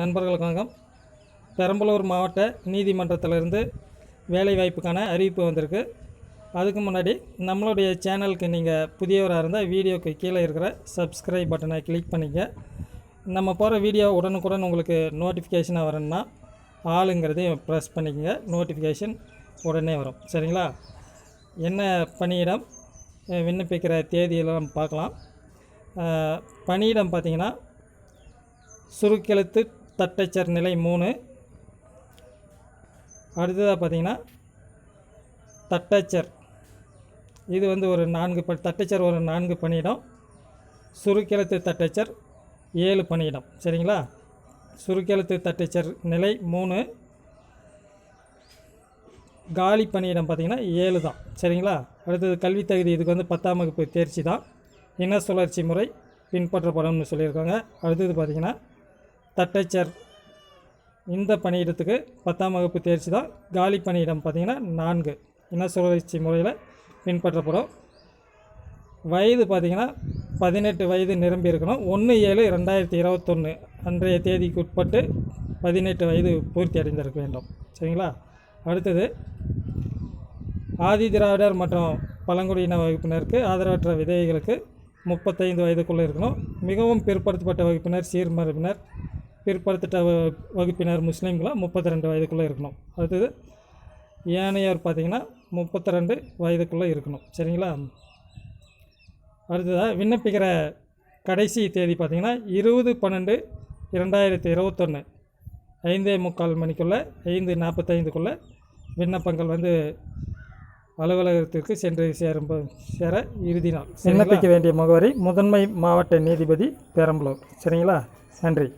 நண்பர்களுக்கு வணக்கம் பெரம்பலூர் மாவட்ட நீதிமன்றத்திலிருந்து வேலைவாய்ப்புக்கான அறிவிப்பு வந்திருக்கு. அதுக்கு முன்னாடி நம்மளுடைய சேனலுக்கு நீங்கள் புதியவராக இருந்தால் வீடியோக்கு கீழே இருக்கிற சப்ஸ்கிரைப் பட்டனை கிளிக் பண்ணிக்க. நம்ம போகிற வீடியோ உடனுக்குடன் உங்களுக்கு நோட்டிஃபிகேஷனாக வரணும்னா ஆளுங்கிறதையும் ப்ரெஸ் பண்ணிக்கங்க. நோட்டிஃபிகேஷன் உடனே வரும். சரிங்களா? என்ன பணியிடம் விண்ணப்பிக்கிற தேதியெல்லாம் பார்க்கலாம். பணியிடம் பார்த்தீங்கன்னா சுருக்கெழுத்து தட்டச்சர் நிலை மூணு. அடுத்ததாக பார்த்தீங்கன்னா தட்டச்சர். இது வந்து ஒரு நான்கு ப தட்டச்சர் ஒரு நான்கு பணியிடம் சுருக்கெழுத்து தட்டச்சர் ஏழு பணியிடம். சரிங்களா? சுருக்கெழுத்து தட்டச்சர் நிலை மூணு. காலி பணியிடம் பார்த்தீங்கன்னா ஏழு தான். சரிங்களா? அடுத்தது கல்வி தகுதி இதுக்கு வந்து பத்தாம் வகுப்பு தேர்ச்சி தான். இன சுழற்சி முறை பின்பற்றப்படும்னு சொல்லியிருக்காங்க. அடுத்தது பார்த்திங்கன்னா தட்டச்சர். இந்த பணியிடத்துக்கு பத்தாம் வகுப்பு தேர்ச்சி தான். காலி பணியிடம் பார்த்திங்கன்னா நான்கு. இன சுழற்சி முறையில் பின்பற்றப்படும். வயது பார்த்திங்கன்னா பதினெட்டு வயது நிரம்பி இருக்கணும். ஒன்று ஏழு ரெண்டாயிரத்தி இருபத்தொன்று அன்றைய தேதிக்கு உட்பட்டு பதினெட்டு வயது பூர்த்தி அடைந்திருக்க வேண்டும். சரிங்களா? அடுத்தது ஆதி திராவிடர் மற்றும் பழங்குடியின வகுப்பினருக்கு ஆதரவற்ற விதவைகளுக்கு முப்பத்தைந்து வயதுக்குள்ளே இருக்கணும். மிகவும் பிற்படுத்தப்பட்ட வகுப்பினர் சீர்மரபினர் பிற்படுத்திட்ட வகுப்பினர் முஸ்லீம்களாக முப்பத்தி ரெண்டு வயதுக்குள்ளே இருக்கணும். அடுத்தது ஏனையோர் பார்த்திங்கன்னா முப்பத்தி ரெண்டு வயதுக்குள்ளே இருக்கணும். சரிங்களா? அடுத்ததாக விண்ணப்பிக்கிற கடைசி தேதி பார்த்திங்கன்னா இருபது பன்னெண்டு இரண்டாயிரத்தி இருபத்தொன்று ஐந்தே முக்கால் மணிக்குள்ளே ஐந்து நாற்பத்தைந்துக்குள்ளே விண்ணப்பங்கள் வந்து அலுவலகத்திற்கு சென்று சேரும் சேர இறுதி நாள். விண்ணப்பிக்க வேண்டிய முகவரி முதன்மை மாவட்ட நீதிபதி பெரம்பலூர். சரிங்களா? நன்றி.